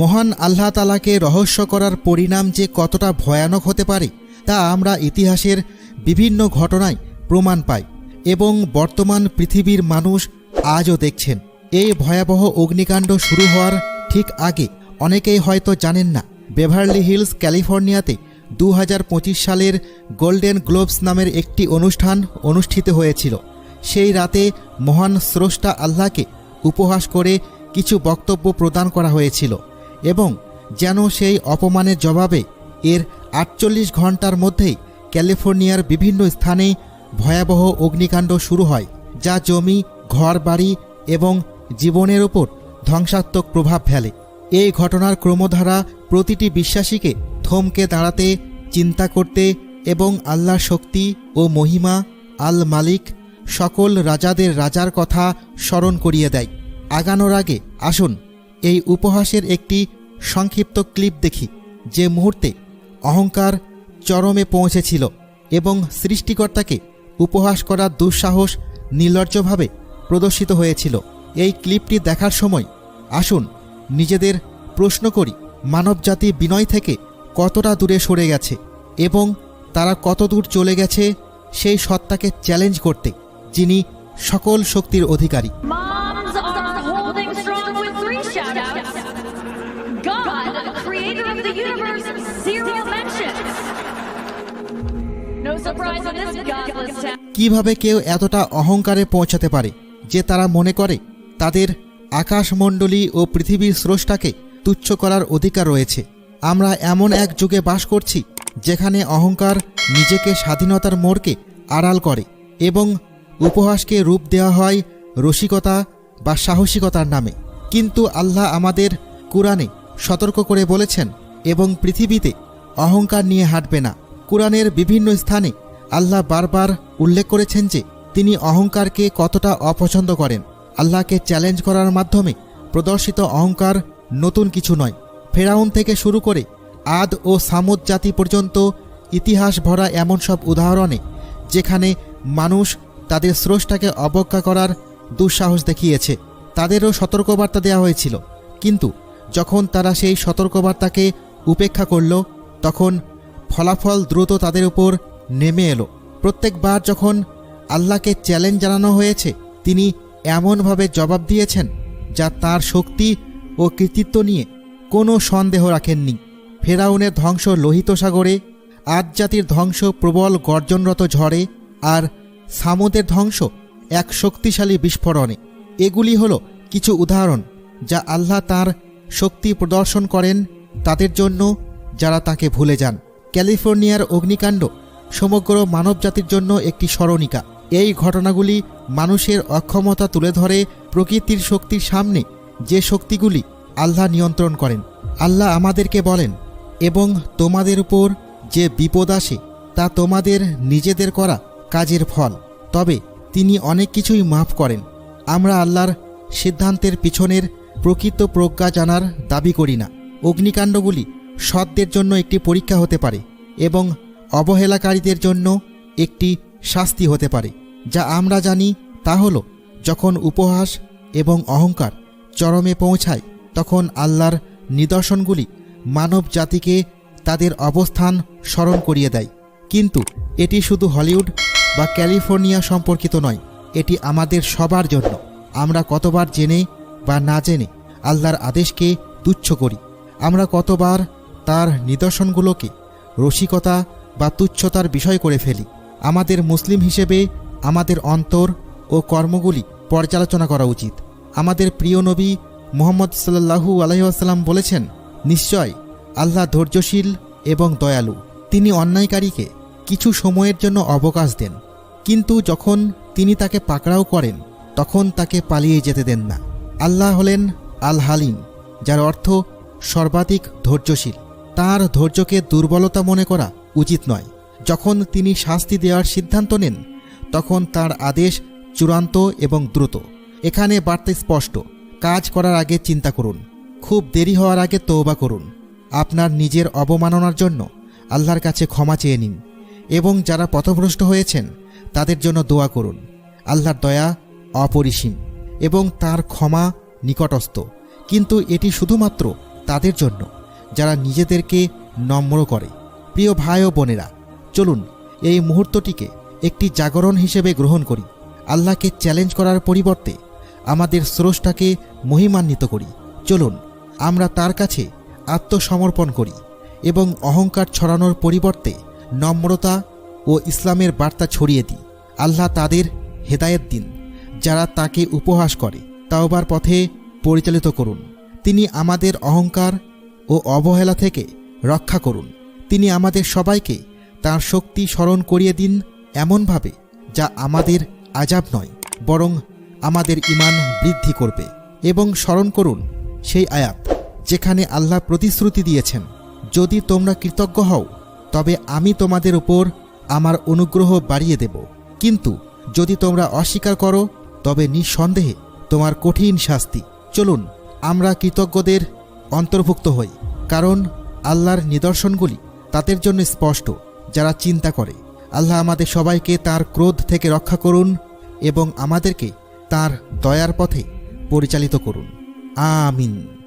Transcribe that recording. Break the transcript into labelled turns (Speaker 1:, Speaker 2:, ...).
Speaker 1: মহান আল্লাহ তালাকে রহস্য করার পরিণাম যে কতটা ভয়ানক হতে পারে, তা আমরা ইতিহাসের বিভিন্ন ঘটনায় প্রমাণ পাই এবং বর্তমান পৃথিবীর মানুষ আজও দেখছেন। এই ভয়াবহ অগ্নিকাণ্ড শুরু হওয়ার ঠিক আগে অনেকেই হয়তো জানেন না, বেভারলি হিলস, ক্যালিফোর্নিয়াতে দু হাজার পঁচিশ সালের গোল্ডেন গ্লোবস নামের একটি অনুষ্ঠান অনুষ্ঠিত হয়েছিল। সেই রাতে মহান স্রষ্টা আল্লাহকে উপহাস করে কিছু বক্তব্য প্রদান করা হয়েছিল। এবং যেন সেই অপমানের জবাবে এর আটচল্লিশ ঘণ্টার মধ্যেই ক্যালিফোর্নিয়ার বিভিন্ন স্থানে ভয়াবহ অগ্নিকাণ্ড শুরু হয়, যা জমি, ঘর, বাড়ি এবং জীবনের ওপর ধ্বংসাত্মক প্রভাব ফেলে। এই ঘটনার ক্রমধারা প্রতিটি বিশ্বাসীকে থমকে দাঁড়াতে, চিন্তা করতে এবং আল্লাহর শক্তি ও মহিমা আল মালিক সকল রাজাদের রাজার কথা স্মরণ করিয়ে দেয়। আগানোর আগে আসুন এই উপহাসের একটি সংক্ষিপ্ত ক্লিপ দেখি, যে মুহূর্তে অহংকার চরমে পৌঁছেছিল এবং সৃষ্টিকর্তাকে উপহাস করার দুঃসাহস নির্লজ্জভাবে প্রদর্শিত হয়েছিল। এই ক্লিপটি দেখার সময় আসুন নিজেদের প্রশ্ন করি, মানবজাতি বিনয় থেকে কতটা দূরে সরে গেছে এবং তারা কত দূর চলে গেছে সেই সত্তাকে চ্যালেঞ্জ করতে, যিনি সকল শক্তির অধিকারী। কীভাবে কেউ এতটা অহংকারে পৌঁছাতে পারে যে তারা মনে করে তাদের আকাশমণ্ডলী ও পৃথিবীর স্রষ্টাকে তুচ্ছ করার অধিকার রয়েছে? আমরা এমন এক যুগে বাস করছি যেখানে অহংকার নিজেকে স্বাধীনতার মোড়কে আড়াল করে এবং উপহাসকে রূপ দেওয়া হয় রসিকতা বা সাহসিকতার নামে। কিন্তু আল্লাহ আমাদের কুরআনে সতর্ক করে বলেছেন, এবং পৃথিবীতে অহংকার নিয়ে হাঁটবে না। কুরআনের বিভিন্ন স্থানে আল্লাহ বারবার উল্লেখ করেছেন যে তিনি অহংকারকে কতটা অপছন্দ করেন। আল্লাহকে চ্যালেঞ্জ করার মাধ্যমে প্রদর্শিত অহংকার নতুন কিছু নয়। ফেরাউন থেকে শুরু করে আদ ও সামুদ জাতি পর্যন্ত ইতিহাস ভরা এমন সব উদাহরণে যেখানে মানুষ তাদের স্রষ্টাকে অবজ্ঞা করার দুঃসাহস দেখিয়েছে। তাদেরও সতর্কবার্তা দেওয়া হয়েছিল। কিন্তু যখন তারা সেই সতর্কবার্তাকে উপেক্ষা করল, তখন ফলাফল দ্রুত তাদের উপর নেমে এলো। প্রত্যেকবার যখন আল্লাহকে চ্যালেঞ্জ জানানো হয়েছে, তিনি এমনভাবে জবাব দিয়েছেন যা তার শক্তি ও কৃতিত্ব নিয়ে কোনো সন্দেহ রাখেননি। ফেরাউনের ধ্বংস লোহিত সাগরে আদ জাতির ধ্বংস প্রবল গর্জনরত ঝড়ে, আর সামুদের ধ্বংস এক শক্তিশালী বিস্ফোরণে। এগুলি হলো কিছু উদাহরণ যা আল্লাহ তার শক্তি প্রদর্শন করেন তাদের জন্য যারা তাকে ভুলে যান। ক্যালিফোর্নিয়ার অগ্নিকাণ্ড সমগ্র মানবজাতির জন্য একটি স্মরণিকা। এই ঘটনাগুলি মানুষের অক্ষমতা তুলে ধরে প্রকৃতির শক্তির সামনে যে শক্তিগুলি আল্লাহ নিয়ন্ত্রণ করেন। আল্লাহ আমাদেরকে বলেন, এবং তোমাদের উপর যে বিপদ আসে, তা তোমাদের নিজেদের করা কাজের ফল। তবে তিনি অনেক কিছুই মাফ করেন। আমরা আল্লাহর সিদ্ধান্তের পিছনের প্রকৃত প্রজ্ঞা জানার দাবি করি না। অগ্নিকাণ্ডগুলি সৎদের জন্য একটি পরীক্ষা হতে পারে এবং অবহেলাকারীদের জন্য একটি শাস্তি হতে পারে। যা আমরা জানি তা হল, যখন উপহাস এবং অহংকার চরমে পৌঁছায়, তখন আল্লাহর নিদর্শনগুলি মানব জাতিকে তাদের অবস্থান স্মরণ করিয়ে দেয়। কিন্তু এটি শুধু হলিউড বা ক্যালিফোর্নিয়া সম্পর্কিত নয়, এটি আমাদের সবার জন্য। আমরা কতবার জেনে বা না জেনে আল্লাহর আদেশকে তুচ্ছ করি। আমরা কতবার তার নিদর্শনগুলোকে রসিকতা বা তুচ্ছতার বিষয় করে ফেলি। আমাদের মুসলিম হিসেবে আমাদের অন্তর ও কর্মগুলি পর্যালোচনা করা উচিত। আমাদের প্রিয় নবী মোহাম্মদ সাল্লাহু আলহিহাস্লাম বলেছেন, নিশ্চয় আল্লাহ ধৈর্যশীল এবং দয়ালু। তিনি অন্যায়কারীকে কিছু সময়ের জন্য অবকাশ দেন। কিন্তু যখন তিনি তাকে পাকড়াও করেন, তখন তাকে পালিয়ে যেতে দেন না। আল্লাহ হলেন আল হালিম যার অর্থ সর্বাধিক ধৈর্যশীল। তার ধৈর্যকে দুর্বলতা মনে করা উচিত নয়। যখন তিনি শাস্তি দেওয়ার সিদ্ধান্ত নেন, তখন তার আদেশ চূড়ান্ত এবং দ্রুত। এখানে বার্তা স্পষ্ট, কাজ করার আগে চিন্তা করুন, খুব দেরি হওয়ার আগে তৌবা করুন। আপনার নিজের অবমাননার জন্য আল্লাহর কাছে ক্ষমা চেয়ে নিন এবং যারা পথভ্রষ্ট হয়েছেন, তাদের জন্য দোয়া করুন। আল্লাহর দয়া অপরিসীম এবং তার ক্ষমা নিকটস্থ। কিন্তু এটি শুধুমাত্র তাদের জন্য। যারা নিজেদেরকে নম্র করে। প্রিয় ভাই ও বোনেরা, চলুন এই মুহূর্তটিকে একটি জাগরণ হিসেবে গ্রহণ করি। আল্লাহকে চ্যালেঞ্জ করার পরিবর্তে আমাদের স্রষ্টাকে মহিমান্বিত করি। চলুন, আমরা তার কাছে আত্মসমর্পণ করি এবং অহংকার ছড়ানোর পরিবর্তে নম্রতা ও ইসলামের বার্তা ছড়িয়ে দিই। আল্লাহ তাদের হেদায়েত দিন, যারা তাকে উপহাস করে। তাওবার পথে পরিচালিত করুন। তিনি আমাদের অহংকার ও অবহেলা থেকে রক্ষা করুন। তিনি আমাদের সবাইকে তার শক্তি স্মরণ করিয়ে দিন এমনভাবে যা আমাদের আজাব নয়, বরং আমাদের ইমান বৃদ্ধি করবে এবং স্মরণ করুন সেই আয়াত যেখানে আল্লাহ প্রতিশ্রুতি দিয়েছেন, যদি তোমরা কৃতজ্ঞ হও, তবে আমি তোমাদের উপর আমার অনুগ্রহ বাড়িয়ে দেব। কিন্তু যদি তোমরা অস্বীকার করো, তবে নিঃসন্দেহে তোমার কঠিন শাস্তি। চলুন, আমরা কৃতজ্ঞদের অন্তর্ভুক্ত হই, কারণ আল্লাহর নিদর্শনগুলি তাদের জন্য স্পষ্ট, যারা চিন্তা করে। আল্লাহ আমাদের সবাইকে তার ক্রোধ থেকে রক্ষা করুন এবং আমাদেরকে তার দয়ার পথে পরিচালিত করুন। আমিন।